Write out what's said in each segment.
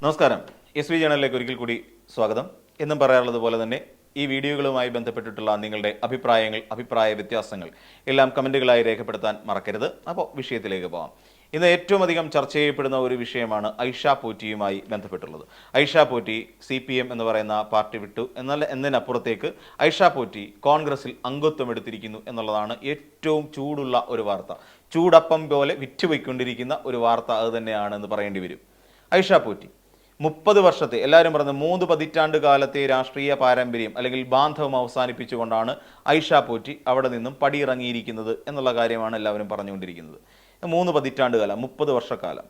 നമസ്കാരം. S V ജേണലിലേക്ക് ഒരിക്കൽ കൂടി സ്വാഗതം. എന്നും പറയാറുള്ളത് പോലെ തന്നെ ഈ വീഡിയോകളുമായി ബന്ധപ്പെട്ടിട്ടുള്ള നിങ്ങളുടെ അഭിപ്രായങ്ങൾ അഭിപ്രായ വ്യത്യാസങ്ങൾ എല്ലാം കമന്റുകളായി രേഖപ്പെടുത്താൻ മറക്കരുത്. അപ്പോൾ വിഷയത്തിലേക്ക് പോകാം ഇന്ന് ഏറ്റവും അധികം ചർച്ച ചെയ്യപ്പെടുന്ന ഒരു വിഷയമാണ് ഐഷ പോറ്റിയുമായി ബന്ധപ്പെട്ടുള്ളത്. Aisha Potti C P M എന്ന് പറയുന്ന പാർട്ടി വിട്ടു. എന്നാൽ എന്നതിനപ്പുറത്തേക്ക് ഐഷ പോറ്റി കോൺഗ്രസിൽ അംഗത്വം എടുത്തിരിക്കുന്നു എന്നുള്ളതാണ് ഏറ്റവും ചൂടുള്ള ഒരു വാർത്ത. ചൂടപ്പം പോലെ വിറ്റുപോയിക്കൊണ്ടിരിക്കുന്ന ഒരു വാർത്ത അത് തന്നെയാണെന്ന് പറയേണ്ടി വരും. ഐഷ പോറ്റി മുപ്പത് വർഷത്തെ എല്ലാവരും പറഞ്ഞ മൂന്ന് പതിറ്റാണ്ട് കാലത്തെ രാഷ്ട്രീയ പാരമ്പര്യം അല്ലെങ്കിൽ ബാന്ധവം അവസാനിപ്പിച്ചുകൊണ്ടാണ് ഐഷ പോറ്റി അവിടെ നിന്നും പടിയിറങ്ങിയിരിക്കുന്നത് എന്നുള്ള കാര്യമാണ് എല്ലാവരും പറഞ്ഞുകൊണ്ടിരിക്കുന്നത്. മൂന്ന് പതിറ്റാണ്ട് കാലം മുപ്പത് വർഷക്കാലം.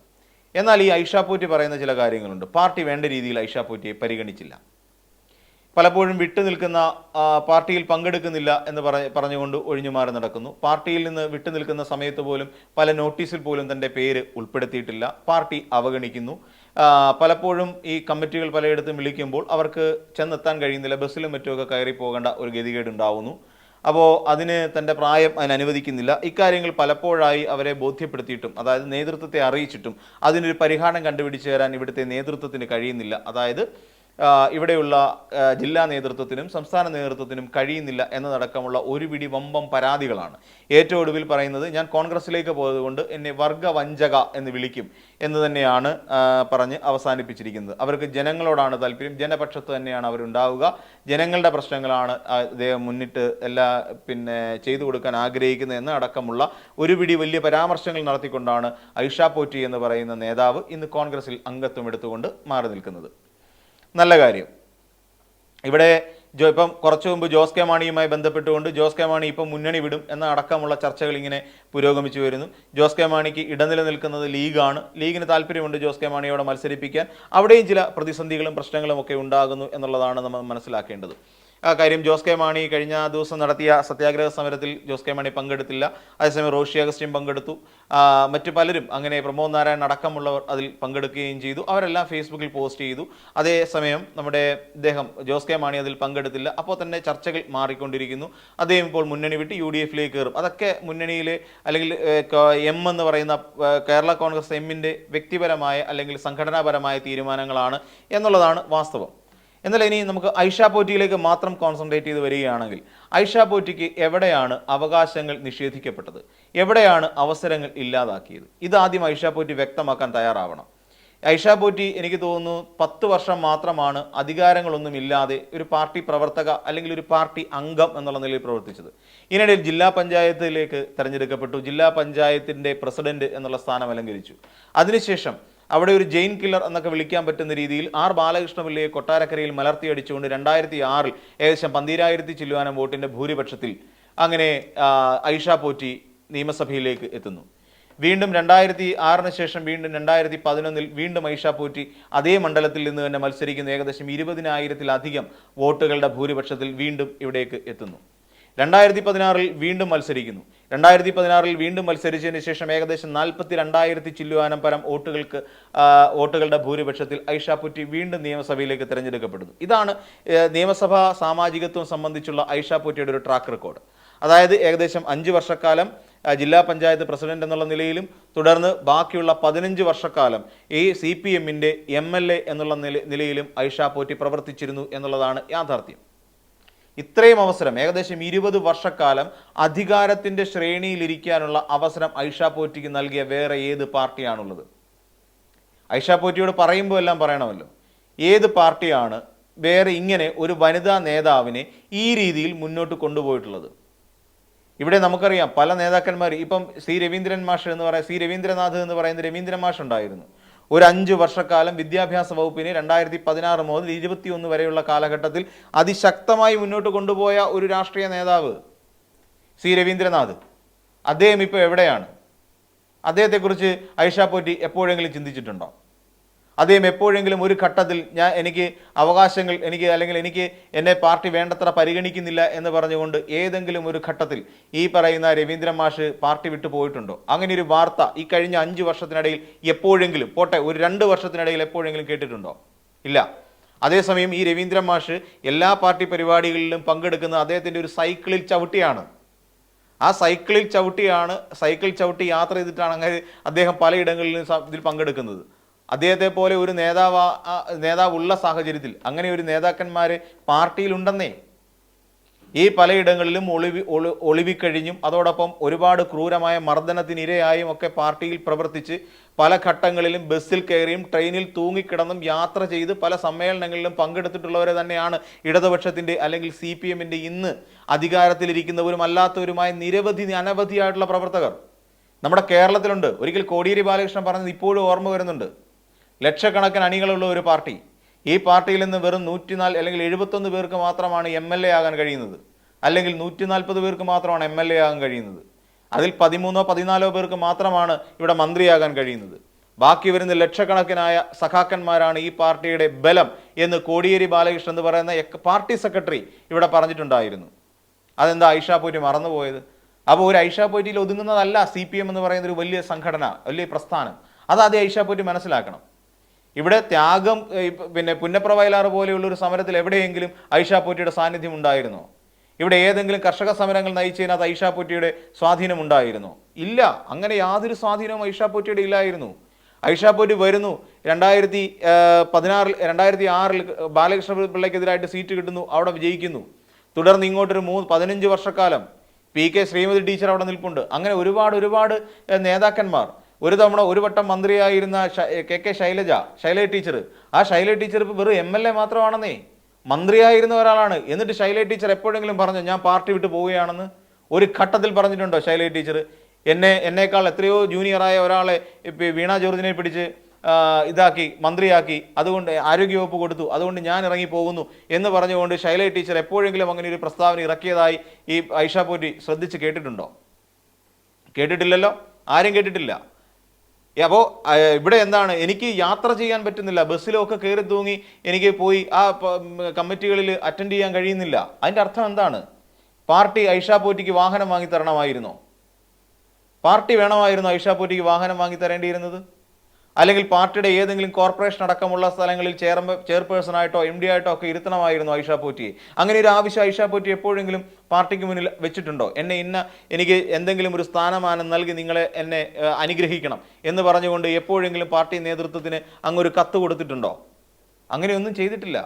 എന്നാൽ ഈ ഐഷ പോറ്റി പറയുന്ന ചില കാര്യങ്ങളുണ്ട്. പാർട്ടി വേണ്ട രീതിയിൽ ഐഷ പോറ്റിയെ പരിഗണിച്ചില്ല. പലപ്പോഴും വിട്ടു നിൽക്കുന്ന പാർട്ടിയിൽ പങ്കെടുക്കുന്നില്ല എന്ന് പറ പറഞ്ഞുകൊണ്ട് ഒഴിഞ്ഞു മാറി നടക്കുന്നു. പാർട്ടിയിൽ നിന്ന് വിട്ടു നിൽക്കുന്ന സമയത്ത് പോലും പല നോട്ടീസിൽ പോലും തന്റെ പേര് ഉൾപ്പെടുത്തിയിട്ടില്ല. പാർട്ടി അവഗണിക്കുന്നു. പലപ്പോഴും ഈ കമ്മിറ്റികൾ പലയിടത്തും വിളിക്കുമ്പോൾ അവർക്ക് ചെന്നെത്താൻ കഴിയുന്നില്ല ബസ്സിലും മറ്റുമൊക്കെ കയറി പോകേണ്ട ഒരു ഗതികേട് ഉണ്ടാവുന്നു അപ്പോൾ അതിന് തന്റെ പ്രായം അതിന് അനുവദിക്കുന്നില്ല. ഇക്കാര്യങ്ങൾ പലപ്പോഴായി അവരെ ബോധ്യപ്പെടുത്തിയിട്ടും അതായത് നേതൃത്വത്തെ അറിയിച്ചിട്ടും അതിനൊരു പരിഹാരം കണ്ടുപിടിച്ച് തരാൻ ഇവിടുത്തെ നേതൃത്വത്തിന് കഴിയുന്നില്ല. അതായത് ഇവിടെയുള്ള ജില്ലാ നേതൃത്വത്തിനും സംസ്ഥാന നേതൃത്വത്തിനും കഴിയുന്നില്ല എന്നതടക്കമുള്ള ഒരു പിടി വമ്പം പരാതികളാണ്. ഏറ്റവും ഒടുവിൽ പറയുന്നത് ഞാൻ കോൺഗ്രസിലേക്ക് പോയതുകൊണ്ട് എന്നെ വർഗവഞ്ചക എന്ന് വിളിക്കും എന്ന് തന്നെയാണ് പറഞ്ഞ് അവസാനിപ്പിച്ചിരിക്കുന്നത്. അവർക്ക് ജനങ്ങളോടാണ് താല്പര്യം. ജനപക്ഷത്ത് തന്നെയാണ് അവരുണ്ടാവുക. ജനങ്ങളുടെ പ്രശ്നങ്ങളാണ് അദ്ദേഹം മുന്നിട്ട് എല്ലാ പിന്നെ ചെയ്തു കൊടുക്കാൻ ആഗ്രഹിക്കുന്നത് എന്ന അടക്കമുള്ള ഒരു പിടി വലിയ പരാമർശങ്ങൾ നടത്തിക്കൊണ്ടാണ് ഐഷ പോറ്റി എന്ന് പറയുന്ന നേതാവ് ഇന്ന് കോൺഗ്രസിൽ അംഗത്വം എടുത്തുകൊണ്ട് മാറി നിൽക്കുന്നത്. നല്ല കാര്യം. ഇവിടെ ജോ ഇപ്പം കുറച്ചു മുമ്പ് ജോസ് കെ മാണിയുമായി ബന്ധപ്പെട്ടുകൊണ്ട് ജോസ് കെ മാണി ഇപ്പം മുന്നണി വിടും എന്ന അടക്കമുള്ള ചർച്ചകൾ ഇങ്ങനെ പുരോഗമിച്ചു വരുന്നു. ജോസ് കെ മാണിക്ക് ഇടനില നിൽക്കുന്നത് ലീഗാണ്. ലീഗിന് താല്പര്യമുണ്ട് ജോസ് കെ മാണിയോടെ മത്സരിപ്പിക്കാൻ. അവിടെയും ചില പ്രതിസന്ധികളും പ്രശ്നങ്ങളും ഒക്കെ ഉണ്ടാകുന്നു എന്നുള്ളതാണ് നമ്മൾ മനസ്സിലാക്കേണ്ടത്. കാര്യം ജോസ് കെ മാണി കഴിഞ്ഞ ദിവസം നടത്തിയ സത്യാഗ്രഹ സമരത്തിൽ ജോസ് കെ മാണി പങ്കെടുത്തില്ല. അതേസമയം റോഷി അഗസ്റ്റിൻ പങ്കെടുത്തു. മറ്റു പലരും അങ്ങനെ പ്രമോദ് നാരായൺ അടക്കമുള്ളവർ അതിൽ പങ്കെടുക്കുകയും ചെയ്തു. അവരെല്ലാം ഫേസ്ബുക്കിൽ പോസ്റ്റ് ചെയ്തു. അതേസമയം നമ്മുടെ ഇദ്ദേഹം ജോസ് കെ മാണി അതിൽ പങ്കെടുത്തില്ല. അപ്പോൾ തന്നെ ചർച്ചകൾ മാറിക്കൊണ്ടിരിക്കുന്നു. അദ്ദേഹം ഇപ്പോൾ മുന്നണി വിട്ട് യു ഡി എഫിലേക്ക് കയറും. അതൊക്കെ മുന്നണിയിൽ അല്ലെങ്കിൽ എം എന്ന് പറയുന്ന കേരള കോൺഗ്രസ് എമ്മിന്റെ വ്യക്തിപരമായ അല്ലെങ്കിൽ സംഘടനാപരമായ തീരുമാനങ്ങളാണ് എന്നുള്ളതാണ് വാസ്തവം. എന്നാൽ ഇനി നമുക്ക് ഐഷ പോറ്റിയിലേക്ക് മാത്രം കോൺസെൻട്രേറ്റ് ചെയ്ത് വരികയാണെങ്കിൽ ഐഷ പോറ്റിക്ക് എവിടെയാണ് അവകാശങ്ങൾ നിഷേധിക്കപ്പെട്ടത്? എവിടെയാണ് അവസരങ്ങൾ ഇല്ലാതാക്കിയത്? ഇതാദ്യം ഐഷ പോറ്റി വ്യക്തമാക്കാൻ തയ്യാറാവണം. ഐഷ പോറ്റി എനിക്ക് തോന്നുന്നു പത്ത് വർഷം മാത്രമാണ് അധികാരങ്ങളൊന്നും ഇല്ലാതെ ഒരു പാർട്ടി പ്രവർത്തക അല്ലെങ്കിൽ ഒരു പാർട്ടി അംഗം എന്നുള്ള നിലയിൽ പ്രവർത്തിച്ചത്. ഇതിനിടയിൽ ജില്ലാ പഞ്ചായത്തിലേക്ക് തെരഞ്ഞെടുക്കപ്പെട്ടു. ജില്ലാ പഞ്ചായത്തിന്റെ പ്രസിഡന്റ് എന്നുള്ള സ്ഥാനം അലങ്കരിച്ചു. അതിനുശേഷം അവിടെ ഒരു ജെയിൻ കില്ലർ എന്നൊക്കെ വിളിക്കാൻ പറ്റുന്ന രീതിയിൽ ആർ ബാലകൃഷ്ണപിള്ളയെ കൊട്ടാരക്കരയിൽ മലർത്തിയടിച്ചുകൊണ്ട് രണ്ടായിരത്തി ആറിൽ ഏകദേശം പന്തീരായിരത്തി ചില്ലുവാനം വോട്ടിന്റെ ഭൂരിപക്ഷത്തിൽ അങ്ങനെ ഐഷ പോറ്റി നിയമസഭയിലേക്ക് എത്തുന്നു. വീണ്ടും രണ്ടായിരത്തി ആറിന് ശേഷം വീണ്ടും രണ്ടായിരത്തി പതിനൊന്നിൽ വീണ്ടും ഐഷ പോറ്റി അതേ മണ്ഡലത്തിൽ നിന്ന് തന്നെ മത്സരിക്കുന്ന. ഏകദേശം ഇരുപതിനായിരത്തിലധികം വോട്ടുകളുടെ ഭൂരിപക്ഷത്തിൽ വീണ്ടും ഇവിടേക്ക് എത്തുന്നു. രണ്ടായിരത്തി പതിനാറിൽ വീണ്ടും മത്സരിക്കുന്നു. രണ്ടായിരത്തി പതിനാറിൽ വീണ്ടും മത്സരിച്ചതിന് ശേഷം ഏകദേശം നാൽപ്പത്തി രണ്ടായിരത്തി ചില്ലുവാനം പരം വോട്ടുകൾക്ക് വോട്ടുകളുടെ ഭൂരിപക്ഷത്തിൽ ഐഷ പുറ്റി വീണ്ടും നിയമസഭയിലേക്ക് തിരഞ്ഞെടുക്കപ്പെടുന്നു. ഇതാണ് നിയമസഭാ സാമാജികത്വം സംബന്ധിച്ചുള്ള ഐഷ പുറ്റിയുടെ ഒരു ട്രാക്ക് റെക്കോർഡ് അതായത് ഏകദേശം അഞ്ച് വർഷക്കാലം ജില്ലാ പഞ്ചായത്ത് പ്രസിഡന്റ് എന്നുള്ള നിലയിലും തുടർന്ന് ബാക്കിയുള്ള പതിനഞ്ച് വർഷക്കാലം ഈ സി പി എമ്മിന്റെ എം എൽ എ എന്നുള്ള നില നിലയിലും ഐഷ പോറ്റി പ്രവർത്തിച്ചിരുന്നു എന്നുള്ളതാണ് യാഥാർത്ഥ്യം. ഇത്രയും അവസരം ഏകദേശം ഇരുപത് വർഷക്കാലം അധികാരത്തിന്റെ ശ്രേണിയിലിരിക്കാനുള്ള അവസരം ഐഷ പോറ്റിക്ക് നൽകിയ വേറെ ഏത് പാർട്ടിയാണുള്ളത്? ഐഷ പോറ്റിയോട് പറയുമ്പോൾ എല്ലാം പറയണമല്ലോ. ഏത് പാർട്ടിയാണ് വേറെ ഇങ്ങനെ ഒരു വനിതാ നേതാവിനെ ഈ രീതിയിൽ മുന്നോട്ട് കൊണ്ടുപോയിട്ടുള്ളത്? ഇവിടെ നമുക്കറിയാം പല നേതാക്കന്മാർ ഇപ്പം സി രവീന്ദ്രൻ മാഷ് എന്ന് പറയാം സി രവീന്ദ്രനാഥ് എന്ന് പറയുന്ന രവീന്ദ്രൻ മാഷ് ഉണ്ടായിരുന്നു. ഒരു അഞ്ച് വർഷക്കാലം വിദ്യാഭ്യാസ വകുപ്പിനെ രണ്ടായിരത്തി പതിനാറ് മുതൽ ഇരുപത്തിയൊന്ന് വരെയുള്ള കാലഘട്ടത്തിൽ അതിശക്തമായി മുന്നോട്ട് കൊണ്ടുപോയ ഒരു രാഷ്ട്രീയ നേതാവ് സി രവീന്ദ്രനാഥ്. അദ്ദേഹം ഇപ്പോൾ എവിടെയാണ്? അദ്ദേഹത്തെക്കുറിച്ച് ഐഷ പോറ്റി എപ്പോഴെങ്കിലും ചിന്തിച്ചിട്ടുണ്ടോ? അദ്ദേഹം എപ്പോഴെങ്കിലും ഒരു ഘട്ടത്തിൽ ഞാൻ എനിക്ക് അവകാശങ്ങൾ എനിക്ക് അല്ലെങ്കിൽ എനിക്ക് എന്നെ പാർട്ടി വേണ്ടത്ര പരിഗണിക്കുന്നില്ല എന്ന് പറഞ്ഞുകൊണ്ട് ഏതെങ്കിലും ഒരു ഘട്ടത്തിൽ ഈ പറയുന്ന രവീന്ദ്രൻ മാഷ് പാർട്ടി വിട്ടു പോയിട്ടുണ്ടോ? അങ്ങനെ ഒരു വാർത്ത ഈ കഴിഞ്ഞ അഞ്ച് വർഷത്തിനിടയിൽ എപ്പോഴെങ്കിലും പോട്ടെ ഒരു രണ്ട് വർഷത്തിനിടയിൽ എപ്പോഴെങ്കിലും കേട്ടിട്ടുണ്ടോ? ഇല്ല. അതേസമയം ഈ രവീന്ദ്രൻ മാഷ് എല്ലാ പാർട്ടി പരിപാടികളിലും പങ്കെടുക്കുന്ന അദ്ദേഹത്തിന്റെ ഒരു സൈക്കിളിൽ ചവിട്ടിയാണ്. ആ സൈക്കിളിൽ ചവിട്ടിയാണ് സൈക്കിൾ ചവിട്ടി യാത്ര ചെയ്തിട്ടാണ് അങ്ങനെ അദ്ദേഹം പലയിടങ്ങളിലും ഇതിൽ പങ്കെടുക്കുന്നത്. അദ്ദേഹത്തെ പോലെ ഒരു നേതാവ് നേതാവുള്ള സാഹചര്യത്തിൽ അങ്ങനെ ഒരു നേതാക്കന്മാർ പാർട്ടിയിലുണ്ടെന്നേ. ഈ പലയിടങ്ങളിലും ഒളിവി ഒളി ഒളിവിക്കഴിഞ്ഞും അതോടൊപ്പം ഒരുപാട് ക്രൂരമായ മർദ്ദനത്തിനിരയായും ഒക്കെ പാർട്ടിയിൽ പ്രവർത്തിച്ച് പല ഘട്ടങ്ങളിലും ബസ്സിൽ കയറിയും ട്രെയിനിൽ തൂങ്ങിക്കിടന്നും യാത്ര ചെയ്ത് പല സമ്മേളനങ്ങളിലും പങ്കെടുത്തിട്ടുള്ളവരെ തന്നെയാണ് ഇടതുപക്ഷത്തിന്റെ അല്ലെങ്കിൽ സി പി എമ്മിന്റെ ഇന്ന് അധികാരത്തിലിരിക്കുന്നവരും അല്ലാത്തവരുമായ നിരവധി അനവധിയായിട്ടുള്ള പ്രവർത്തകർ. നമ്മുടെ കേരളത്തിലുണ്ട്. ഒരിക്കൽ കോടിയേരി ബാലകൃഷ്ണൻ പറഞ്ഞത് ഇപ്പോഴും ഓർമ്മ വരുന്നുണ്ട്. ലക്ഷക്കണക്കിന് അണികളുള്ള ഒരു പാർട്ടി. ഈ പാർട്ടിയിൽ നിന്ന് വെറും നൂറ്റിനാല് അല്ലെങ്കിൽ എഴുപത്തൊന്ന് പേർക്ക് മാത്രമാണ് എം എൽ എ ആകാൻ കഴിയുന്നത്. അല്ലെങ്കിൽ നൂറ്റി നാൽപ്പത് പേർക്ക് മാത്രമാണ് എം എൽ എ ആകാൻ കഴിയുന്നത്. അതിൽ പതിമൂന്നോ പതിനാലോ പേർക്ക് മാത്രമാണ് ഇവിടെ മന്ത്രിയാകാൻ കഴിയുന്നത്. ബാക്കി വരുന്ന ലക്ഷക്കണക്കിനായ സഖാക്കന്മാരാണ് ഈ പാർട്ടിയുടെ ബലം എന്ന് കോടിയേരി ബാലകൃഷ്ണൻ എന്ന് പറയുന്ന പാർട്ടി സെക്രട്ടറി ഇവിടെ പറഞ്ഞിട്ടുണ്ടായിരുന്നു. അതെന്താ ഐഷാ പോറ്റി മറന്നുപോയത്? അപ്പോൾ ഒരു ഐഷാ പോറ്റിയിൽ ഒതുങ്ങുന്നതല്ല സി പി എം എന്ന് പറയുന്ന ഒരു വലിയ സംഘടന വലിയ പ്രസ്ഥാനം. അത് ആദ്യം ഐഷ പോറ്റി മനസ്സിലാക്കണം. ഇവിടെ ത്യാഗം പിന്നെ പുന്നപ്ര വയലാർ പോലെയുള്ള ഒരു സമരത്തിൽ എവിടെയെങ്കിലും ഐഷാ പോറ്റിയുടെ സാന്നിധ്യം ഉണ്ടായിരുന്നോ? ഇവിടെ ഏതെങ്കിലും കർഷക സമരങ്ങൾ നയിച്ചതിനകത്ത് ഐഷാ പോറ്റിയുടെ സ്വാധീനം ഉണ്ടായിരുന്നോ? ഇല്ല. അങ്ങനെ യാതൊരു സ്വാധീനവും ഐഷാ പോറ്റിയുടെ ഇല്ലായിരുന്നു. ഐഷാ പോറ്റി വരുന്നു. രണ്ടായിരത്തി പതിനാറിൽ രണ്ടായിരത്തി ആറിൽ ബാലകൃഷ്ണ പിള്ളയ്ക്കെതിരായിട്ട് സീറ്റ് കിട്ടുന്നു. അവിടെ വിജയിക്കുന്നു. തുടർന്ന് ഇങ്ങോട്ടൊരു മൂന്ന് പതിനഞ്ച് വർഷക്കാലം പി കെ ശ്രീമതി ടീച്ചർ അവിടെ നിൽപ്പുണ്ട്. അങ്ങനെ ഒരുപാട് ഒരുപാട് നേതാക്കന്മാർ ഒരു തവണ ഒരു വട്ടം മന്ത്രിയായിരുന്ന K K Shailaja Shaila teacher ആ ശൈല ടീച്ചർ ഇപ്പോൾ വെറും എം എൽ എ മാത്രമാണെന്നേ. മന്ത്രിയായിരുന്ന ഒരാളാണ്. എന്നിട്ട് ശൈല ടീച്ചർ എപ്പോഴെങ്കിലും പറഞ്ഞു ഞാൻ പാർട്ടി വിട്ട് പോവുകയാണെന്ന്. ഒരു ഘട്ടത്തിൽ പറഞ്ഞിട്ടുണ്ടോ ശൈല ടീച്ചർ എന്നെ എന്നേക്കാൾ എത്രയോ ജൂനിയറായ ഒരാളെ വീണ ജോർജിനെ പിടിച്ച് ഇതാക്കി മന്ത്രിയാക്കി അതുകൊണ്ട് ആരോഗ്യവകുപ്പ് കൊടുത്തു അതുകൊണ്ട് ഞാൻ ഇറങ്ങി പോകുന്നു എന്ന് പറഞ്ഞുകൊണ്ട് ശൈല ടീച്ചർ എപ്പോഴെങ്കിലും അങ്ങനെ ഒരു പ്രസ്താവന ഇറക്കിയതായി ഈ ഐഷ പോറ്റി ശ്രദ്ധിച്ച് കേട്ടിട്ടുണ്ടോ? കേട്ടിട്ടില്ലല്ലോ? ആരും കേട്ടിട്ടില്ല. അപ്പോൾ ഇവിടെ എന്താണ്? എനിക്ക് യാത്ര ചെയ്യാൻ പറ്റുന്നില്ല. ബസ്സിലൊക്കെ കയറി തൂങ്ങി എനിക്ക് പോയി ആ കമ്മിറ്റികളിൽ അറ്റൻഡ് ചെയ്യാൻ കഴിയുന്നില്ല. അതിന്റെ അർത്ഥം എന്താണ്? പാർട്ടി ഐഷാ പോറ്റിക്ക് വാഹനം വാങ്ങി തരണമായിരുന്നോ. പാർട്ടി വേണമായിരുന്നു ഐഷാ പോറ്റിക്ക് വാഹനം വാങ്ങി തരേണ്ടിയിരുന്നത്. അല്ലെങ്കിൽ പാർട്ടിയുടെ ഏതെങ്കിലും കോർപ്പറേഷൻ അടക്കമുള്ള സ്ഥലങ്ങളിൽ ചെയർമ ചെയർപേഴ്സണായിട്ടോ എം ഡി ആയിട്ടോ ഒക്കെ ഇരുത്തണമായിരുന്നു ഐഷാ പോറ്റിയെ. അങ്ങനെ ഒരു ആവശ്യം ഐഷാ പോറ്റി എപ്പോഴെങ്കിലും പാർട്ടിക്ക് മുന്നിൽ വെച്ചിട്ടുണ്ടോ? എന്നെ ഇന്ന എനിക്ക് എന്തെങ്കിലും ഒരു സ്ഥാനമാനം നൽകി നിങ്ങളെ എന്നെ അനുഗ്രഹിക്കണം എന്ന് പറഞ്ഞുകൊണ്ട് എപ്പോഴെങ്കിലും പാർട്ടി നേതൃത്വത്തിന് അങ്ങൊരു കത്ത് കൊടുത്തിട്ടുണ്ടോ? അങ്ങനെയൊന്നും ചെയ്തിട്ടില്ല.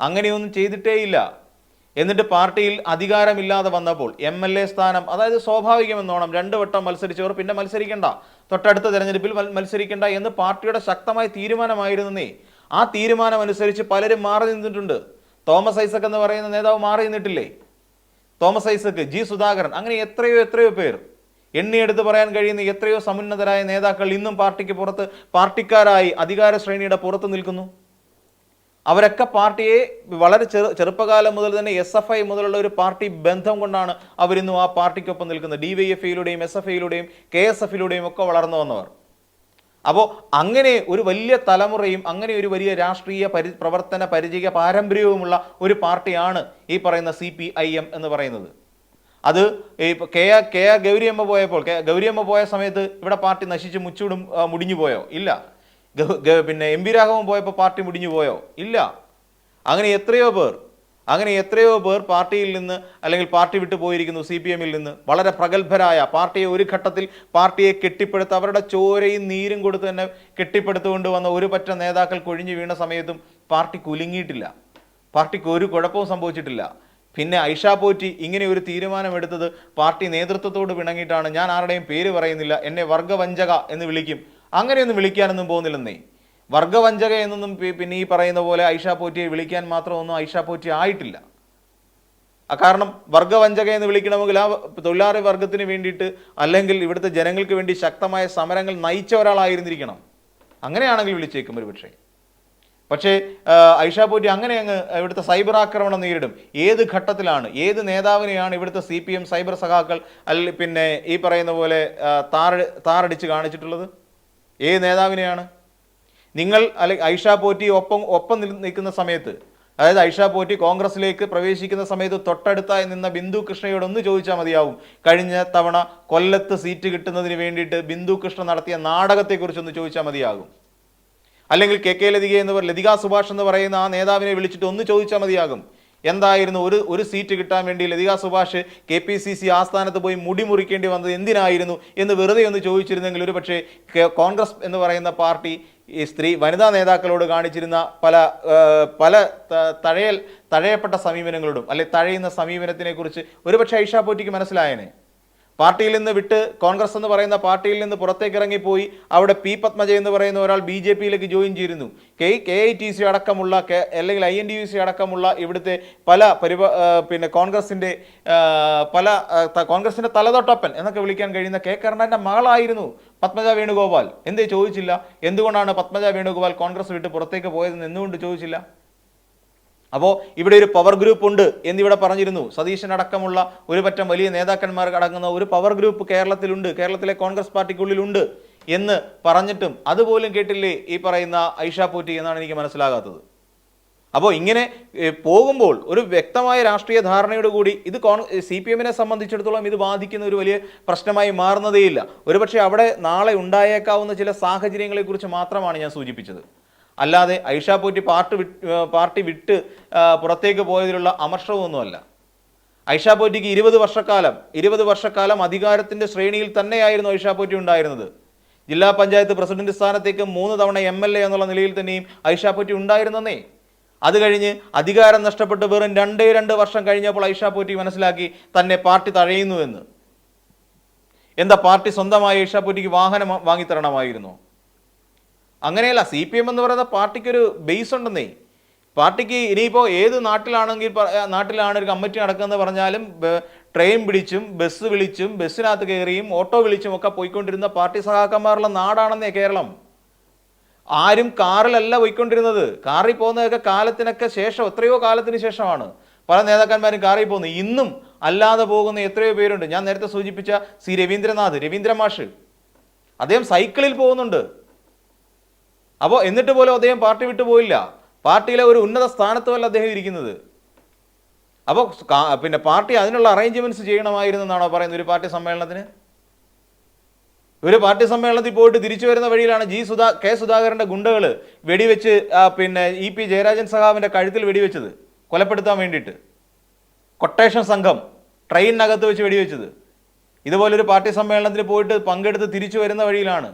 അങ്ങനെയൊന്നും ചെയ്തിട്ടേയില്ല. എന്നിട്ട് പാർട്ടിയിൽ അധികാരമില്ലാതെ വന്നപ്പോൾ എം എൽ എ സ്ഥാനം അതായത് സ്വാഭാവികമെന്നോണം രണ്ട് വട്ടം മത്സരിച്ചവർ പിന്നെ മത്സരിക്കേണ്ട. തൊട്ടടുത്ത തെരഞ്ഞെടുപ്പിൽ മത്സരിക്കേണ്ട എന്ന് പാർട്ടിയുടെ ശക്തമായ തീരുമാനമായിരുന്നേ. ആ തീരുമാനമനുസരിച്ച് പലരും മാറി നിന്നിട്ടുണ്ട്. തോമസ് ഐസക് എന്ന് പറയുന്ന നേതാവ് മാറി നിന്നിട്ടില്ലേ? തോമസ് ഐസക് ജി സുധാകരൻ അങ്ങനെ എത്രയോ എത്രയോ പേർ. എണ്ണിയെടുത്ത് പറയാൻ കഴിയുന്ന എത്രയോ സമുന്നതരായ നേതാക്കൾ ഇന്നും പാർട്ടിക്ക് പുറത്ത് പാർട്ടിക്കാരായി അധികാര ശ്രേണിയുടെ പുറത്ത് നിൽക്കുന്നു. അവരൊക്കെ പാർട്ടിയെ വളരെ ചെറു ചെറുപ്പകാലം മുതൽ തന്നെ എസ് എഫ് ഐ മുതലുള്ള ഒരു പാർട്ടി ബന്ധം കൊണ്ടാണ് അവരിന്നും ആ പാർട്ടിക്കൊപ്പം നിൽക്കുന്നത്. ഡി വൈ എഫ് ഐയിലൂടെയും എസ് എഫ് ഐയിലൂടെയും കെ എസ് എഫിലൂടെയും ഒക്കെ വളർന്നു വന്നവർ. അപ്പോൾ അങ്ങനെ ഒരു വലിയ തലമുറയും അങ്ങനെ ഒരു വലിയ രാഷ്ട്രീയ പരി പ്രവർത്തന പരിചയ പാരമ്പര്യവുമുള്ള ഒരു പാർട്ടിയാണ് ഈ പറയുന്ന സി പി ഐ എം എന്ന് പറയുന്നത്. അത് ഈ കെ ആ കെ ആ ഗൗരിയമ്മ പോയപ്പോൾ ഗൗരിയമ്മ പോയ സമയത്ത് ഇവിടെ പാർട്ടി നശിച്ച് മുച്ചൂടും മുടിഞ്ഞു പോയോ? ഇല്ല. പിന്നെ എം വി രാഘവൻ പോയപ്പോൾ പാർട്ടി മുടിഞ്ഞു പോയോ? ഇല്ല. അങ്ങനെ എത്രയോ പേർ അങ്ങനെ എത്രയോ പേർ പാർട്ടിയിൽ നിന്ന് അല്ലെങ്കിൽ പാർട്ടി വിട്ടു പോയിരിക്കുന്നു സി പി എമ്മിൽ നിന്ന്. വളരെ പ്രഗത്ഭരായ പാർട്ടിയെ ഒരു ഘട്ടത്തിൽ പാർട്ടിയെ കെട്ടിപ്പടുത്ത് അവരുടെ ചോരയും നീരും കൊടുത്ത് തന്നെ കെട്ടിപ്പടുത്തുകൊണ്ട് വന്ന ഒരു പറ്റ നേതാക്കൾ കൊഴിഞ്ഞു വീണ സമയത്തും പാർട്ടി കുലുങ്ങിയിട്ടില്ല. പാർട്ടിക്ക് ഒരു കുഴപ്പവും സംഭവിച്ചിട്ടില്ല. പിന്നെ ഐഷാ പോറ്റി ഇങ്ങനെ ഒരു തീരുമാനമെടുത്തത് പാർട്ടി നേതൃത്വത്തോട് പിണങ്ങിയിട്ടാണ്. ഞാൻ ആരുടെയും പേര് പറയുന്നില്ല. എന്നെ വർഗവഞ്ചക എന്ന് വിളിക്കും. അങ്ങനെയൊന്നും വിളിക്കാനൊന്നും പോകുന്നില്ലെന്നേ. വർഗവഞ്ചക എന്നൊന്നും പിന്നെ ഈ പറയുന്ന പോലെ ഐഷാ പോറ്റിയെ വിളിക്കാൻ മാത്രമൊന്നും ഐഷാ പോറ്റി ആയിട്ടില്ല. കാരണം വർഗവഞ്ചക എന്ന് വിളിക്കണമെങ്കിൽ ആ തൊഴിലാളി വർഗത്തിന് വേണ്ടിയിട്ട് അല്ലെങ്കിൽ ഇവിടുത്തെ ജനങ്ങൾക്ക് വേണ്ടി ശക്തമായ സമരങ്ങൾ നയിച്ച ഒരാളായിരുന്നിരിക്കണം. അങ്ങനെയാണെങ്കിൽ വിളിച്ചേക്കും ഒരു പക്ഷേ പക്ഷേ ഐഷാ പോറ്റി അങ്ങനെ അങ്ങ് ഇവിടുത്തെ സൈബർ ആക്രമണം നേരിടും. ഏത് ഘട്ടത്തിലാണ് ഏത് നേതാവിനെയാണ് ഇവിടുത്തെ സി പി എം സൈബർ സഖാക്കൾ അല്ലെങ്കിൽ പിന്നെ ഈ പറയുന്ന പോലെ താറ താറടിച്ച് കാണിച്ചിട്ടുള്ളത്? ഏത് നേതാവിനെയാണ്? നിങ്ങൾ അല്ലെ ഐഷ പോറ്റി ഒപ്പം ഒപ്പം നിൽ- നിൽക്കുന്ന സമയത്ത് അതായത് ഐഷ പോറ്റി കോൺഗ്രസിലേക്ക് പ്രവേശിക്കുന്ന സമയത്ത് തൊട്ടടുത്തായി നിന്ന ബിന്ദു കൃഷ്ണയോട് ഒന്ന് ചോദിച്ചാൽ മതിയാവും. കഴിഞ്ഞ തവണ കൊല്ലത്ത് സീറ്റ് കിട്ടുന്നതിന് വേണ്ടിയിട്ട് ബിന്ദു കൃഷ്ണ നടത്തിയ നാടകത്തെക്കുറിച്ചൊന്ന് ചോദിച്ചാൽ മതിയാകും. അല്ലെങ്കിൽ കെ കെ ലതിക എന്ന് പറ ലതിക സുഭാഷ് എന്ന് പറയുന്ന ആ നേതാവിനെ വിളിച്ചിട്ട് ഒന്ന് ചോദിച്ചാൽ മതിയാകും. എന്തായിരുന്നു? ഒരു ഒരു സീറ്റ് കിട്ടാൻ വേണ്ടി Lathika Subhash K P C C ആസ്ഥാനത്ത് പോയി മുടിമുറിക്കേണ്ടി വന്നത് എന്തിനായിരുന്നു എന്ന് വെറുതെ ഒന്ന് ചോദിച്ചിരുന്നെങ്കിൽ ഒരു പക്ഷേ കോൺഗ്രസ് എന്ന് പറയുന്ന പാർട്ടി ഈ സ്ത്രീ വനിതാ നേതാക്കളോട് കാണിച്ചിരുന്ന പല പല തഴയൽ തഴയപ്പെട്ട സമീപനങ്ങളോടും അല്ലെ തഴയുന്ന സമീപനത്തിനെ കുറിച്ച് ഒരുപക്ഷെ ഐഷാ പോറ്റിക്ക് മനസ്സിലായേനെ? പാർട്ടിയിൽ നിന്ന് വിട്ട് കോൺഗ്രസ് എന്ന് പറയുന്ന പാർട്ടിയിൽ നിന്ന് പുറത്തേക്ക് ഇറങ്ങിപ്പോയി. അവിടെ പി പത്മജ എന്ന് പറയുന്ന ഒരാൾ ബി ജെ പിയിലേക്ക് ജോയിൻ ചെയ്തിരുന്നു. K K I T C അടക്കമുള്ള അല്ലെങ്കിൽ I N D U C അടക്കമുള്ള ഇവിടുത്തെ പല പരിപാ പിന്നെ കോൺഗ്രസിന്റെ പല കോൺഗ്രസിന്റെ തലതൊട്ടപ്പൻ എന്നൊക്കെ വിളിക്കാൻ കഴിയുന്ന കെ കരുണാന്റെ മകളായിരുന്നു പത്മജ വേണുഗോപാൽ. എന്തേ ചോദിച്ചില്ല? എന്തുകൊണ്ടാണ് പത്മജ വേണുഗോപാൽ കോൺഗ്രസ് വിട്ട് പുറത്തേക്ക് പോയതെന്ന് എന്തുകൊണ്ട് ചോദിച്ചില്ല? അപ്പോൾ ഇവിടെ ഒരു പവർ ഗ്രൂപ്പ് ഉണ്ട് എന്നിവിടെ പറഞ്ഞിരുന്നു. സതീശൻ അടക്കമുള്ള ഒരു പറ്റം വലിയ നേതാക്കന്മാർ അടങ്ങുന്ന ഒരു പവർ ഗ്രൂപ്പ് കേരളത്തിലുണ്ട്. കേരളത്തിലെ കോൺഗ്രസ് പാർട്ടിക്കുള്ളിലുണ്ട് എന്ന് പറഞ്ഞിട്ടും അതുപോലും കേട്ടില്ലേ ഈ പറയുന്ന ഐഷാ പൂറ്റി എന്നാണ് എനിക്ക് മനസ്സിലാകാത്തത്. അപ്പോൾ ഇങ്ങനെ പോകുമ്പോൾ ഒരു വ്യക്തമായ രാഷ്ട്രീയ ധാരണയോട് കൂടി ഇത് കോൺ സി പി എമ്മിനെ സംബന്ധിച്ചിടത്തോളം ഇത് ബാധിക്കുന്ന ഒരു വലിയ പ്രശ്നമായി മാറുന്നതേയില്ല. ഒരുപക്ഷെ അവിടെ നാളെ ഉണ്ടായേക്കാവുന്ന ചില സാഹചര്യങ്ങളെക്കുറിച്ച് മാത്രമാണ് ഞാൻ സൂചിപ്പിച്ചത്. അല്ലാതെ ഐഷാ പോറ്റി പാർട്ടി വിട്ട് പാർട്ടി വിട്ട് പുറത്തേക്ക് പോയതിലുള്ള അമർഷവുമൊന്നുമല്ല. ഐഷാ പോറ്റിക്ക് ഇരുപത് വർഷക്കാലം ഇരുപത് വർഷക്കാലം അധികാരത്തിന്റെ ശ്രേണിയിൽ തന്നെയായിരുന്നു ഐഷാ പോറ്റി ഉണ്ടായിരുന്നത്. ജില്ലാ പഞ്ചായത്ത് പ്രസിഡന്റ് സ്ഥാനത്തേക്ക് മൂന്ന് തവണ എം എൽ എ എന്നുള്ള നിലയിൽ തന്നെയും ഐഷാ പോറ്റി ഉണ്ടായിരുന്നെന്നേ. അത് കഴിഞ്ഞ് അധികാരം നഷ്ടപ്പെട്ട് വെറും രണ്ടേ രണ്ട് വർഷം കഴിഞ്ഞപ്പോൾ ഐഷാ പോറ്റി മനസ്സിലാക്കി തന്നെ പാർട്ടി തഴയുന്നുവെന്ന്. എന്താ പാർട്ടി സ്വന്തമായി ഐഷാ പോറ്റിക്ക് വാഹനം വാങ്ങിത്തരണമായിരുന്നു? അങ്ങനെയല്ല സി പി എം എന്ന് പറയുന്ന പാർട്ടിക്കൊരു ബേസ് ഉണ്ടെന്നേ. പാർട്ടിക്ക് ഇനിയിപ്പോൾ ഏത് നാട്ടിലാണെങ്കിൽ നാട്ടിലാണ് ഒരു കമ്മിറ്റി നടക്കുന്നത് പറഞ്ഞാലും ട്രെയിൻ പിടിച്ചും ബസ് വിളിച്ചും ബസ്സിനകത്ത് കയറിയും ഓട്ടോ വിളിച്ചും ഒക്കെ പോയിക്കൊണ്ടിരുന്ന പാർട്ടി സഹാക്കന്മാരുള്ള നാടാണെന്നേ കേരളം. ആരും കാറിലല്ല പോയിക്കൊണ്ടിരുന്നത്. കാറിൽ പോകുന്നതൊക്കെ കാലത്തിനൊക്കെ ശേഷം എത്രയോ കാലത്തിന് ശേഷമാണ്. പല നേതാക്കന്മാരും കാറിൽ പോകുന്നു. ഇന്നും അല്ലാതെ പോകുന്ന എത്രയോ പേരുണ്ട്. ഞാൻ നേരത്തെ സൂചിപ്പിച്ച സി രവീന്ദ്രനാഥ് രവീന്ദ്രമാഷ്. അദ്ദേഹം സൈക്കിളിൽ പോകുന്നുണ്ട്. അപ്പോൾ എന്നിട്ട് പോലും അദ്ദേഹം പാർട്ടി വിട്ടു പോയില്ല. പാർട്ടിയിലെ ഒരു ഉന്നത സ്ഥാനത്തുമല്ല അദ്ദേഹം ഇരിക്കുന്നത്. അപ്പോൾ പിന്നെ പാർട്ടി അതിനുള്ള അറേഞ്ച്മെന്റ്സ് ചെയ്യണമായിരുന്നെന്നാണോ പറയുന്നത് ഒരു പാർട്ടി സമ്മേളനത്തിന്? ഒരു പാർട്ടി സമ്മേളനത്തിൽ പോയിട്ട് തിരിച്ചു വരുന്ന വഴിയിലാണ് ജി സുധാ കെ സുധാകരന്റെ ഗുണ്ടകൾ വെടിവെച്ച് പിന്നെ ഇ പി ജയരാജൻ സഹാബിന്റെ കഴുത്തിൽ വെടിവെച്ചത് കൊലപ്പെടുത്താൻ വേണ്ടിയിട്ട്. കൊട്ടേഷൻ സംഘം ട്രെയിനിനകത്ത് വെച്ച് വെടിവെച്ചത്. ഇതുപോലൊരു പാർട്ടി സമ്മേളനത്തിൽ പോയിട്ട് പങ്കെടുത്ത് തിരിച്ചു വരുന്ന വഴിയിലാണ്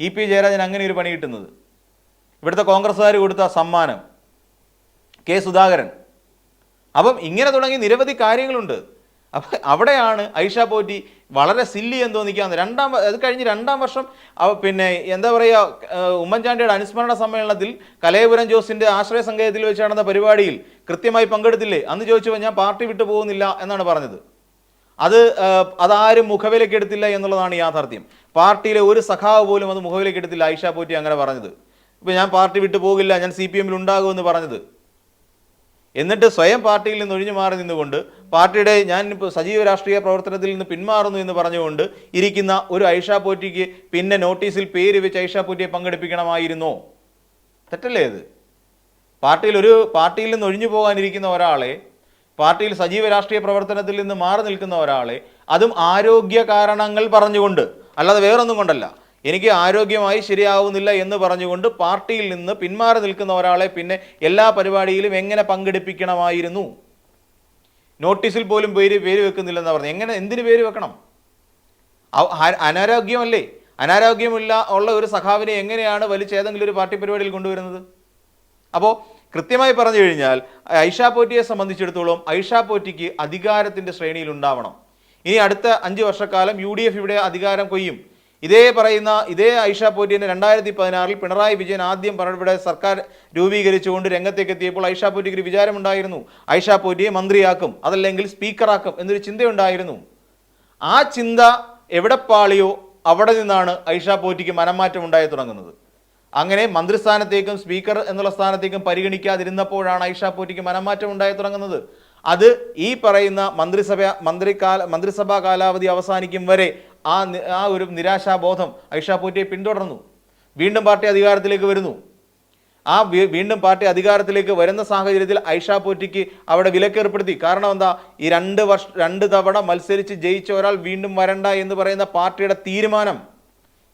ഇ പി ജയരാജൻ അങ്ങനെ ഒരു പണി കിട്ടുന്നത്. ഇവിടുത്തെ കോൺഗ്രസ്സുകാർ കൊടുത്ത സമ്മാനം കെ സുധാകരൻ. അപ്പം ഇങ്ങനെ തുടങ്ങി നിരവധി കാര്യങ്ങളുണ്ട്. അപ്പം അവിടെയാണ് ഐഷ പോറ്റി വളരെ സില്ലി എന്ന് തോന്നിക്കാന്ന് രണ്ടാം അത് കഴിഞ്ഞ് രണ്ടാം വർഷം പിന്നെ എന്താ പറയുക ഉമ്മൻചാണ്ടിയുടെ അനുസ്മരണ സമ്മേളനത്തിൽ കലയപുരം ജോസിന്റെ ആശ്രയ സംഘത്തിൽ വെച്ച് നടന്ന പരിപാടിയിൽ കൃത്യമായി പങ്കെടുത്തില്ലേ? അന്ന് ചോദിച്ചപ്പോൾ ഞാൻ പാർട്ടി വിട്ടു പോകുന്നില്ല എന്നാണ് പറഞ്ഞത്. അത് അതാരും മുഖവിലേക്ക് എടുത്തില്ല എന്നുള്ളതാണ് യാഥാർത്ഥ്യം. പാർട്ടിയിലെ ഒരു സഖാവ് പോലും അത് മുഖവിലേക്ക് എടുത്തില്ല ഐഷ പോറ്റി അങ്ങനെ പറഞ്ഞത്. ഇപ്പൊ ഞാൻ പാർട്ടി വിട്ടു പോകില്ല ഞാൻ സി പി എമ്മിൽ ഉണ്ടാകുമെന്ന് പറഞ്ഞത്. എന്നിട്ട് സ്വയം പാർട്ടിയിൽ നിന്ന് ഒഴിഞ്ഞു മാറി നിന്നുകൊണ്ട് പാർട്ടിയുടെ ഞാൻ ഇപ്പോൾ സജീവ രാഷ്ട്രീയ പ്രവർത്തനത്തിൽ നിന്ന് പിന്മാറുന്നു എന്ന് പറഞ്ഞുകൊണ്ട് ഇരിക്കുന്ന ഒരു ഐഷാ പോറ്റിക്ക് പിന്നെ നോട്ടീസിൽ പേര് വെച്ച് ഐഷാ പോറ്റിയെ പങ്കെടുപ്പിക്കണമായിരുന്നോ. തെറ്റല്ലേ ഇത്? പാർട്ടിയിൽ ഒരു പാർട്ടിയിൽ നിന്ന് ഒഴിഞ്ഞു പോകാനിരിക്കുന്ന ഒരാളെ പാർട്ടിയിൽ സജീവ രാഷ്ട്രീയ പ്രവർത്തനത്തിൽ നിന്ന് മാറി നിൽക്കുന്ന ഒരാളെ അതും ആരോഗ്യ കാരണങ്ങൾ പറഞ്ഞുകൊണ്ട് അല്ലാതെ വേറൊന്നും കൊണ്ടല്ല. എനിക്ക് ആരോഗ്യമായി ശരിയാവുന്നില്ല എന്ന് പറഞ്ഞുകൊണ്ട് പാർട്ടിയിൽ നിന്ന് പിന്മാറി നിൽക്കുന്ന ഒരാളെ പിന്നെ എല്ലാ പരിപാടിയിലും എങ്ങനെ പങ്കെടുപ്പിക്കണമായിരുന്നു? നോട്ടീസിൽ പോലും പേര് പേര് വെക്കുന്നില്ലെന്ന് പറഞ്ഞു എങ്ങനെ എന്തിന് പേര് വെക്കണം? അനാരോഗ്യമല്ലേ? അനാരോഗ്യമില്ല ഉള്ള ഒരു സഖാവിനെ എങ്ങനെയാണ് വലിച്ചേതെങ്കിലും ഒരു പാർട്ടി പരിപാടിയിൽ കൊണ്ടുവരുന്നത്? അപ്പോൾ കൃത്യമായി പറഞ്ഞു കഴിഞ്ഞാൽ ഐഷാ പോറ്റിയെ സംബന്ധിച്ചിടത്തോളം ഐഷാ പോറ്റിക്ക് അധികാരത്തിന്റെ ശ്രേണിയിൽ ഉണ്ടാവണം. ഇനി അടുത്ത അഞ്ച് വർഷക്കാലം യു ഇവിടെ അധികാരം കൊയ്യും. ഇതേ പറയുന്ന ഇതേ ഐഷ പോറ്റിനെ രണ്ടായിരത്തി പതിനാറിൽ പിണറായി വിജയൻ ആദ്യം പറഞ്ഞിവിടെ സർക്കാർ രൂപീകരിച്ചുകൊണ്ട് രംഗത്തേക്ക് എത്തിയപ്പോൾ ഐഷ പോറ്റിക്ക് ഒരു വിചാരമുണ്ടായിരുന്നു. ഐഷ പോറ്റിയെ മന്ത്രിയാക്കും അതല്ലെങ്കിൽ സ്പീക്കറാക്കും എന്നൊരു ചിന്തയുണ്ടായിരുന്നു. ആ ചിന്ത എവിടെ പാളിയോ അവിടെ നിന്നാണ് ഐഷ പോറ്റിക്ക് മനംമാറ്റം ഉണ്ടായി തുടങ്ങുന്നത്. അങ്ങനെ മന്ത്രിസ്ഥാനത്തേക്കും സ്പീക്കർ എന്നുള്ള സ്ഥാനത്തേക്കും പരിഗണിക്കാതിരുന്നപ്പോഴാണ് ഐഷ പോറ്റിക്ക് മനംമാറ്റം ഉണ്ടായി തുടങ്ങുന്നത്. അത് ഈ പറയുന്ന മന്ത്രിസഭ മന്ത്രികാല മന്ത്രിസഭാ കാലാവധി അവസാനിക്കും വരെ ആ ആ ഒരു നിരാശാബോധം ഐഷ പൂറ്റിയെ പിന്തുടർന്നു. വീണ്ടും പാർട്ടി അധികാരത്തിലേക്ക് വരുന്നു. ആ വീണ്ടും പാർട്ടി അധികാരത്തിലേക്ക് വരുന്ന സാഹചര്യത്തിൽ ഐഷ പോറ്റിക്ക് അവിടെ വിലക്കേർപ്പെടുത്തി. കാരണം എന്താ? ഈ രണ്ട് വർഷ രണ്ട് തവണ മത്സരിച്ച് ജയിച്ച ഒരാൾ വീണ്ടും വരണ്ട എന്ന് പറയുന്ന പാർട്ടിയുടെ തീരുമാനം.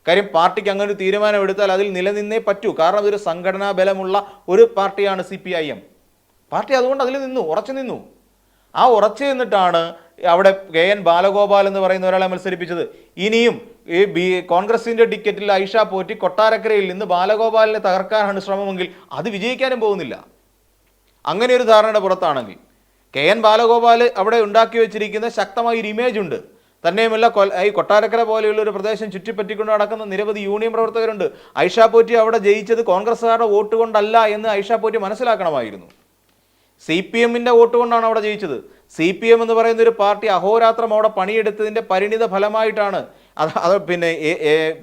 കാര്യം പാർട്ടിക്ക് അങ്ങനെ ഒരു തീരുമാനം എടുത്താൽ അതിൽ നിലനിന്നേ പറ്റൂ. കാരണം ഇതൊരു സംഘടനാ ബലമുള്ള ഒരു പാർട്ടിയാണ് C P I M. Party അതുകൊണ്ട് അതിൽ നിന്നു ഉറച്ചു നിന്നു. ആ ഉറച്ചു നിന്നിട്ടാണ് അവിടെ കെ എൻ ബാലഗോപാൽ എന്ന് പറയുന്ന ഒരാളെ മത്സരിപ്പിച്ചത്. ഇനിയും ഈ ബി കോൺഗ്രസിന്റെ ടിക്കറ്റിൽ ഐഷ പോറ്റി കൊട്ടാരക്കരയിൽ നിന്ന് ബാലഗോപാലിനെ തകർക്കാനാണ് ശ്രമമെങ്കിൽ അത് വിജയിക്കാനും പോകുന്നില്ല. അങ്ങനെ ഒരു ധാരണയുടെ പുറത്താണെങ്കിൽ കെ എൻ ബാലഗോപാൽ അവിടെ ഉണ്ടാക്കി വെച്ചിരിക്കുന്ന ശക്തമായ ഒരു ഇമേജ് ഉണ്ട്. തന്നെയുമല്ല ഈ കൊട്ടാരക്കര പോലെയുള്ള ഒരു പ്രദേശം ചുറ്റിപ്പറ്റിക്കൊണ്ട് നടക്കുന്ന നിരവധി യൂണിയൻ പ്രവർത്തകരുണ്ട്. ഐഷ പോറ്റി അവിടെ ജയിച്ചത് കോൺഗ്രസ്സുകാരുടെ വോട്ട് കൊണ്ടല്ല എന്ന് ഐഷ പോറ്റി മനസ്സിലാക്കണമായിരുന്നു. സി പി എമ്മിന്റെ വോട്ട് കൊണ്ടാണ് അവിടെ ജയിച്ചത്. സി പി എം എന്ന് പറയുന്ന ഒരു പാർട്ടി അഹോരാത്രം അവിടെ പണിയെടുത്തതിന്റെ പരിണിത ഫലമായിട്ടാണ് അത് അത് പിന്നെ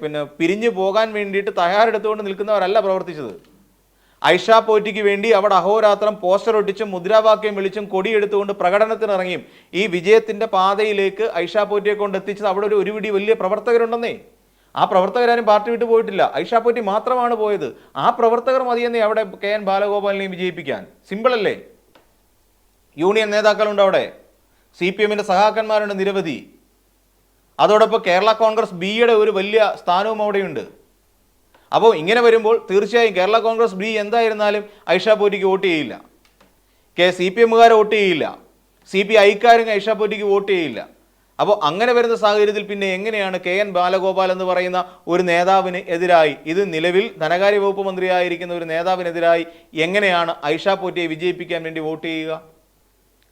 പിന്നെ പിരിഞ്ഞു പോകാൻ വേണ്ടിയിട്ട് തയ്യാറെടുത്തുകൊണ്ട് നിൽക്കുന്നവരല്ല പ്രവർത്തിച്ചത്. ഐഷാ പോറ്റിക്ക് വേണ്ടി അവിടെ അഹോരാത്രം പോസ്റ്റർ ഒട്ടിച്ചും മുദ്രാവാക്യം വിളിച്ചും കൊടിയെടുത്തുകൊണ്ട് പ്രകടനത്തിനിറങ്ങിയും ഈ വിജയത്തിന്റെ പാതയിലേക്ക് ഐഷാ പോറ്റിയെ കൊണ്ട് എത്തിച്ചത് അവിടെ ഒരു ഒരുപിടി വലിയ പ്രവർത്തകരുണ്ടെന്നേ. ആ പ്രവർത്തകരാരും പാർട്ടി വിട്ടു പോയിട്ടില്ല. ഐഷാ പോറ്റി മാത്രമാണ് പോയത്. ആ പ്രവർത്തകർ മതിയെന്നേ അവിടെ കെ എൻ ബാലഗോപാലിനെയും വിജയിപ്പിക്കാൻ. സിമ്പിൾ അല്ലേ യൂണിയൻ നേതാക്കളുണ്ട് അവിടെ. സി പി എമ്മിന്റെ സഹാക്കന്മാരുണ്ട് നിരവധി. അതോടൊപ്പം കേരള കോൺഗ്രസ് ബിയുടെ ഒരു വലിയ സ്ഥാനവും അവിടെയുണ്ട്. അപ്പോൾ ഇങ്ങനെ വരുമ്പോൾ തീർച്ചയായും കേരള കോൺഗ്രസ് ബി എന്തായിരുന്നാലും ഐഷാപൂരിക്ക് വോട്ട് ചെയ്യില്ല. കെ സി പി എമ്മുകാർ വോട്ട് ചെയ്യില്ല. സി പി ഐക്കാരും ഐഷാപൂരിക്ക് വോട്ട് ചെയ്യില്ല. അപ്പോൾ അങ്ങനെ വരുന്ന സാഹചര്യത്തിൽ പിന്നെ എങ്ങനെയാണ് കെ എൻ ബാലഗോപാൽ എന്ന് പറയുന്ന ഒരു നേതാവിന് എതിരായി? ഇത് നിലവിൽ ധനകാര്യ വകുപ്പ് മന്ത്രിയായിരിക്കുന്ന ഒരു നേതാവിനെതിരായി എങ്ങനെയാണ് ഐഷാ പോറ്റിയെ വിജയിപ്പിക്കാൻ വേണ്ടി വോട്ട് ചെയ്യുക?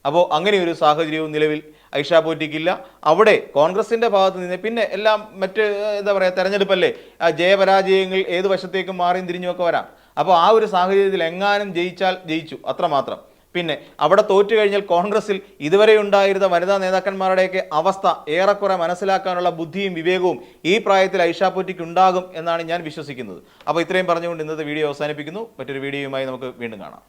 അപ്പോൾ അങ്ങനെ ഒരു സാഹചര്യവും നിലവിൽ ഐഷാ പോറ്റിക്കില്ല. അവിടെ കോൺഗ്രസിന്റെ ഭാഗത്ത് നിന്ന് പിന്നെ എല്ലാം മറ്റ് എന്താ പറയുക തെരഞ്ഞെടുപ്പല്ലേ ആ ജയപരാജയങ്ങൾ ഏത് വശത്തേക്കും മാറിയും തിരിഞ്ഞുമൊക്കെ വരാം. അപ്പോൾ ആ ഒരു സാഹചര്യത്തിൽ എങ്ങാനും ജയിച്ചാൽ ജയിച്ചു അത്രമാത്രം. പിന്നെ അവിടെ തോറ്റു കഴിഞ്ഞാൽ കോൺഗ്രസിൽ ഇതുവരെ ഉണ്ടായിരുന്ന വനിതാ നേതാക്കന്മാരുടെയൊക്കെ അവസ്ഥ ഏറെക്കുറെ മനസ്സിലാക്കാനുള്ള ബുദ്ധിയും വിവേകവും ഈ പ്രായത്തിൽ ഐഷാ പോറ്റിക്ക് ഉണ്ടാകും എന്നാണ് ഞാൻ വിശ്വസിക്കുന്നത്. അപ്പോൾ ഇത്രയും പറഞ്ഞുകൊണ്ട് ഇന്നത്തെ വീഡിയോ അവസാനിപ്പിക്കുന്നു. മറ്റൊരു വീഡിയോയുമായി നമുക്ക് വീണ്ടും കാണാം.